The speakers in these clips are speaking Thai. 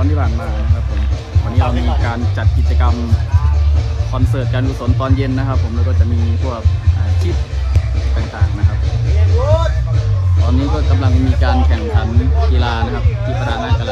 ร้อนที่ผ่านมานะครับผมวันนี้เรามีการจัดกิจกรรมคอนเสิร์ตการกุศลตอนเย็นนะครับ ผมแล้วก็จะมีพวกชิปต่างๆนะครับ ตอนนี้ก็กำลังมีการแข่งขันกีฬานะครับที่ประธานากัน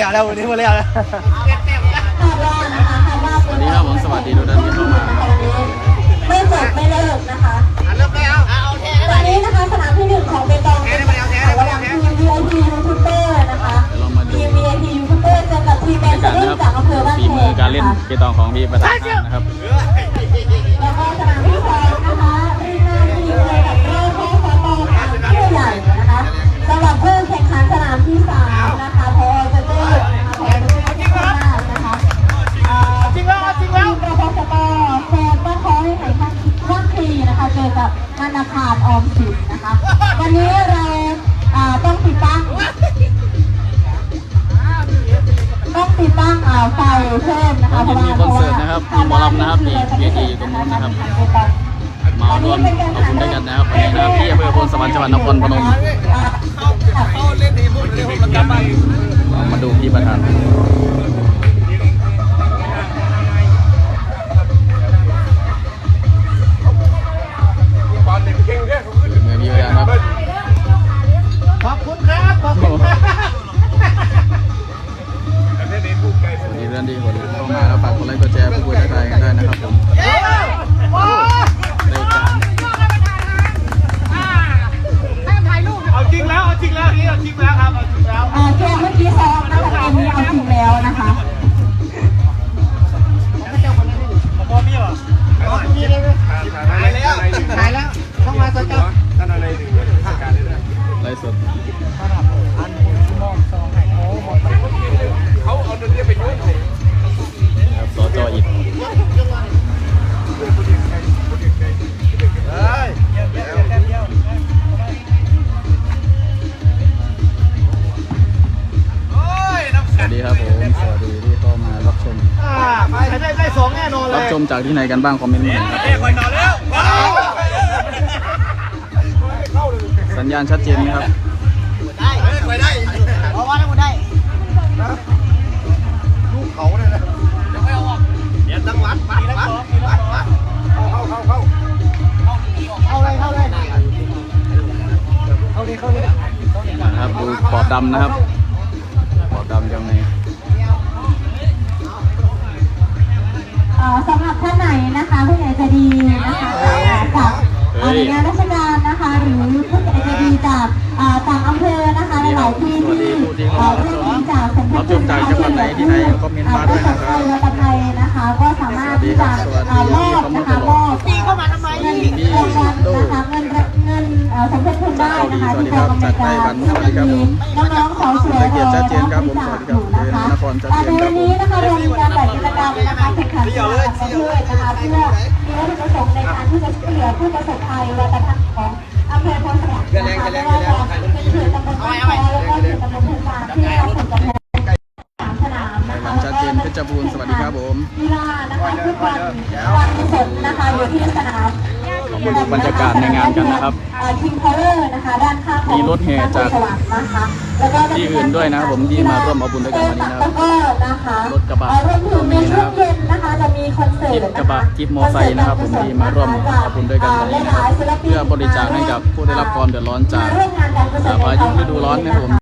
มือดีฮันวันเลี้ยวแล้ววันนี้วันเลี้ยวแล้วสวัสดีครับผมสวัสดีทุกท่านที่เข้ามานะครับไม่จบไม่เลิกนะคะวันนี้นะคะสนามที่หนึ่งของเบตองนะคะระหว่างทีม VIP ยูทูบเบอร์นะคะเดี๋ยวเรามาดูทีม VIP ยูทูบเบอร์เจอกับทีมแมบรรนยาเชกาศอนะรี่ครับจากอำเภอบ้านฝีแพมือการเล่นนะคะเปตองของพี่ประธานนะครับ ออมสินนะคะ วันนี้เราอ่าต้องติดตั้ง ต้องติดตั้งอ่าไฟเพิ่มนะคะเพราะว่ามีคอนเสิร์ตนะครับมีหมอลำนะครับมีเวทีอยู่ตรงนู้นนะครับมาร่วมขอบคุณด้วยกันนะครับวันนี้นะครับที่อำเภอโพนสวรรค์จังหวัดนครพนมเขาเล่นทีมผมทีมผมกลับบ้านเรามาดูพี่ประธาน มาแล้วฝากกดไลค์กดแชร์พูดคุยทักทายกันได้นะครับผมเอาจริงแล้วเอาจริงแล้วนี่เอาจริงแล้วครับเอาจริงแล้วอ่าเกมเมื่อกี้ซ้อมนะคะเกมนี้เอาจริงแล้วนะคะพอมีเหรอมีเลยถ่ายแล้วถ่ายแล้วต้องมาสจท่านอะไรหนึ่งการได้เลยไลฟ์สดเขาเอาเรื่องนี้ไปยุ่งเลย ครับสจอิดเฮ้ยสวัสดีครับผม สวัสดีที่เข้ามารับชม ไปได้ได้สองแน่นอนเลรับยชมจากที่ไหนกันบ้างคอมเมนต์มาหน่อยครับเอ้คอยนอนแล้วสัญญาณชัดเจนไหมครับ ได้คอยได้เพราะว่าถ้าคุณได้ ลูกเขาเนี่ย ดูปอบดำนะครับปอบดำยังไงอ่าสำหรับท่านไหนนะคะผู้ใหญ่ใจะดีนะคะจากอ่าหน่วยงานราชการนะคะ หรือผู้ใหญ่ใจะดีจากอ่าต่างอำเภอนะคะหลายๆที่ที่อ่าผู้ใหญ่จากสมทบทุนรับชมจากจังหวัดไหนที่ไหนคอมเมนต์มาด้วยนะครับอ่าผู้ประสบภัยและประภัยก็สามารถที่จะอ่ามอบนะคะมอบปีเข้ามาทำไมเงินรางวัลนะคะเงินเงินเอ่อสมทบทุน ได้นะคะที่กองอำนวยการมีน้องๆสาวสวยของเราที่จากอยู่นะคะอ่าในวันนี้นะคะเรามีการจัดกิจกรรมนะคะแข่งขันกีฬาประเภทนะคะเพื่อมีวัตถุประสงค์ในการที่จะช่วยเหลือผู้ประสบภัยและกระทั่งของอำเภอโพธิ์สวรรค์นะคะไม่ว่าจะเป็นเขตตำบลบ้านคอแล้วก็เขตตำบลภูพานที่ได้รับผลกระทบสามสนามนะคะชัดเจนเพชรบูรณ์สวัสดีครับผมกีฬานะคะทุกวันวันสดนะคะอยู่ที่สนาม มาดูบรรยากาศในงานกันนะครับคิงพาวเวอร์นะคะด้านข้างของมีรถแห่จากสวรรค์นะคะแล้วก็ที่อื่นด้วยนะครับผมที่มาร่วมเอาบุญด้วยกันวันนี้นะครับแล้วก็นะคะรถกระบะเอ่อรวมถึงในช่วงเย็นนะคะจะมีคอนเสิร์ตจิ๊บกระบะจิ๊บมอไซค์นะครับ ผมที่มาร่วมเอาบุญด้วยกันวันนี้นะครับเพื่อบริจาคให้กับผู้ได้รับความเดือดร้อนจากร่วมงานการกุศลพายุฤดูร้อนนะครับผม